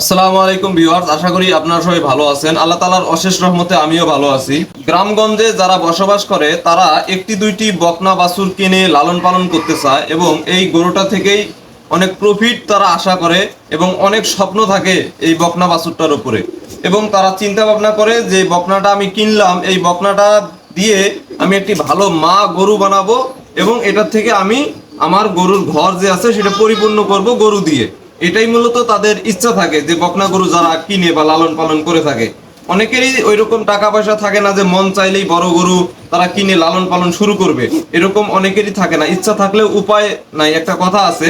আসসালামু আলাইকুম ভিউয়ার্স, আশা করি আপনারা সবাই ভালো আছেন। আল্লাহ তালার অশেষ রহমতে আমিও ভালো আছি। গ্রামগঞ্জে যারা বসবাস করে, তারা একটি দুইটি বকনা বাছুর কিনে লালন পালন করতে চায় এবং এই গরুটা থেকেই অনেক প্রফিট তারা আশা করে এবং অনেক স্বপ্ন থাকে এই বকনা বাছুরটার উপরে। এবং তারা চিন্তা ভাবনা করে যে বকনাটা আমি কিনলাম, এই বকনাটা দিয়ে আমি একটি ভালো মা গরু বানাবো এবং এটার থেকে আমি আমার গরুর ঘর যে আছে, সেটা পরিপূর্ণ করব গরু দিয়ে। এটাই মূলত তাদের ইচ্ছা থাকে যে বকনা গরু যারা কিনে বা লালন পালন করে থাকে। অনেকেরই ওই রকম টাকা পয়সা থাকে না যে মন চাইলেই বড় গরু তারা কিনে লালন পালন শুরু করবে। এরকম অনেকেরই থাকে না। ইচ্ছা থাকলেও উপায় নাই। একটা কথা আছে,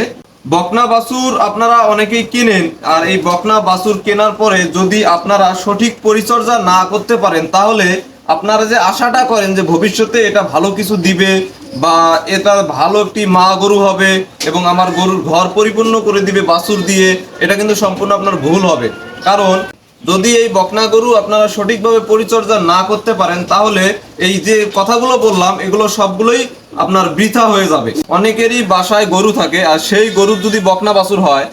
বকনা বাছুর আপনারা অনেকেই কিনেন আর এই বকনা বাছুর কেনার পরে যদি আপনারা সঠিক পরিচর্যা না করতে পারেন, তাহলে আপনারা যে আশাটা করেন যে ভবিষ্যতে এটা ভালো কিছু দিবে বা এটা ভালো একটি মা গরু হবে এবং আমার গরুর ঘর পরিপূর্ণ করে দিবে বাছুর দিয়ে, এটা কিন্তু সম্পূর্ণ আপনার ভুল হবে। কারণ যদি এই বকনা গরু আপনারা সঠিকভাবে পরিচর্যা না করতে পারেন, তাহলে এই যে কথাগুলো বললাম, এগুলো সবগুলোই আপনার বৃথা হয়ে যাবে। অনেকেরই বাসায় গরু থাকে, আর সেই গরুর যদি বকনা বাছুর হয়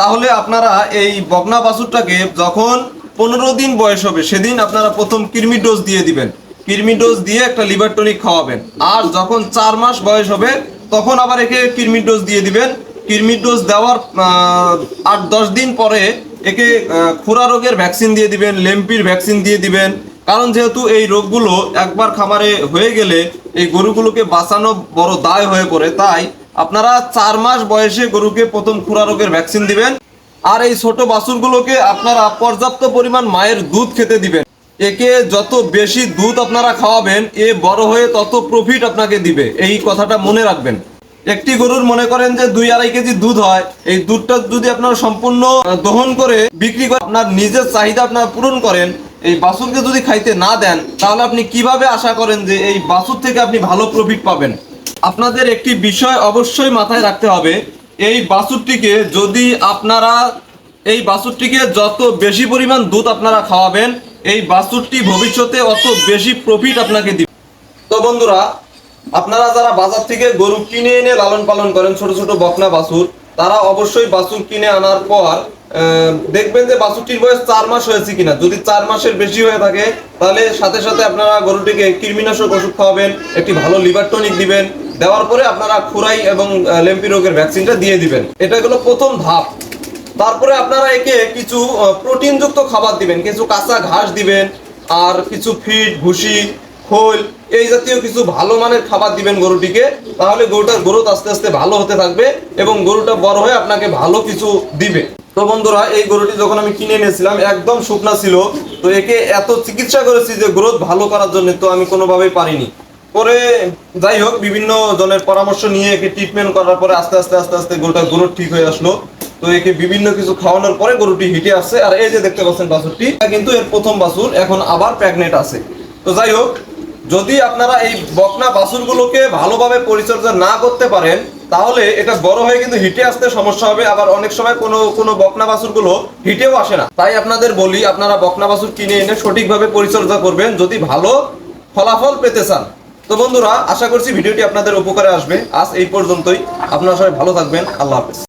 তাহলে আপনারা এই বকনা বাছুরটাকে যখন পনেরো দিন বয়স হবে, সেদিন আপনারা প্রথম কৃমি ডোজ দিয়ে দিবেন। ডোজ দিয়ে একটা লিভার টনিক খাওয়াবেন। আর যখন চার মাস বয়স হবে, তখন আবার একে ডোজ দিয়ে দিবেন। ডোজ দেওয়ার আট দশ দিন পরে একে খুরা রোগের ভ্যাকসিন দিয়ে দিবেন, লেম্পির ভ্যাকসিন দিয়ে দিবেন। কারণ যেহেতু এই রোগগুলো একবার খামারে হয়ে গেলে এই গরুগুলোকে বাঁচানো বড় দায় হয়ে পড়ে, তাই আপনারা চার মাস বয়সে গরুকে প্রথম খুরা রোগের ভ্যাকসিন দিবেন। আর এই ছোট বাছুরগুলোকে আপনারা পর্যাপ্ত পরিমাণ মায়ের দুধ খেতে দিবেন। একে যত বেশি দুধ আপনারা খাওয়াবেন, এ বড় হয়ে তত প্রফিট আপনাকে দিবে। এই কথাটা মনে রাখবেন। একটি গরুর মনে করেন যে দুই আড়াই কেজি দুধ হয়, এই দুধটা যদি আপনারা সম্পূর্ণ দহন করে বিক্রি করে আপনার নিজের চাহিদা আপনারা পূরণ করেন, এই বাছুরকে যদি খাইতে না দেন, তাহলে আপনি কীভাবে আশা করেন যে এই বাছুর থেকে আপনি ভালো প্রফিট পাবেন? আপনাদের একটি বিষয় অবশ্যই মাথায় রাখতে হবে, এই বাছুরটিকে যদি আপনারা, এই বাছুরটিকে যত বেশি পরিমাণ দুধ আপনারা খাওয়াবেন এই বাছুরটি ভবিষ্যতে অত বেশি প্রফিট আপনাকে দিবে। তো বন্ধুরা, আপনারা যারা বাজার থেকে গরু কিনে এনে লালন পালন করেন, ছোট ছোট বকনা বাছুর, তারা অবশ্যই বাছুর কিনে আনার পর দেখবেন যে বাছুরটির বয়স চার মাস হয়েছে কিনা। যদি চার মাসের বেশি হয়ে থাকে, তাহলে সাথে সাথে আপনারা গরুটিকে কৃমিনাশক ওষুধ খাওয়াবেন, একটি ভালো লিভার টনিক দিবেন, দেওয়ার পরে আপনারা খুরাই এবং লেম্পি রোগের ভ্যাকসিনটা দিয়ে দিবেন। এটা হলো প্রথম ধাপ। তারপরে আপনারা একে কিছু প্রোটিনযুক্ত খাবার দিবেন। কিছু কাঁচা ঘাস দিবেন, আর কিছু ফিড, ভুসি, খোল, এই জাতীয় কিছু ভালো মানের খাবার দিবেন গরুটিকে। তাহলে গরুটার গ্রোথ আস্তে আস্তে ভালো হতে থাকবে এবং গরুটা বড় হয়ে আপনাকে ভালো কিছু দিবে। তো বন্ধুরা, এই গরুটি যখন আমি কিনে এনেছিলাম, একদম শুকনা ছিল। তো একে এত চিকিৎসা করেছি যে গ্রোথ ভালো করার জন্য তো আমি কোনোভাবেই পারিনি। পরে যাই হোক, বিভিন্ন জনের পরামর্শ নিয়ে একে ট্রিটমেন্ট করার পরে আস্তে আস্তে আস্তে আস্তে গরুটার গ্রোথ ঠিক হয়ে আসলো। তো একে বিভিন্ন কিছু খাওয়ানোর পরে গরুটি হিটে আসছে। আর এই যে দেখতে পাচ্ছেন বাছুরটি কিন্তু এর প্রথম বাছুর, এখন আবার প্রেগনেন্ট আছে। তো যাই হোক, যদি আপনারা এই বকনা বাছুরগুলোকে ভালোভাবে পরিচর্যা না করতে পারেন, তাহলে এটা বড় হয়ে কিন্তু হিটে আসতে সমস্যা হবে। আবার অনেক সময় কোনো কোনো বকনা বাছুরগুলো হিটেও আসে না। তাই আপনাদের বলি, আপনারা বকনা বাছুর কিনে এনে সঠিকভাবে পরিচর্যা করবেন, যদি ভালো ফলাফল পেতে চান। তো বন্ধুরা, আশা করছি ভিডিওটি আপনাদের উপকারে আসবে। আজ এই পর্যন্তই। আপনারা সবাই ভালো থাকবেন। আল্লাহ হাফেজ।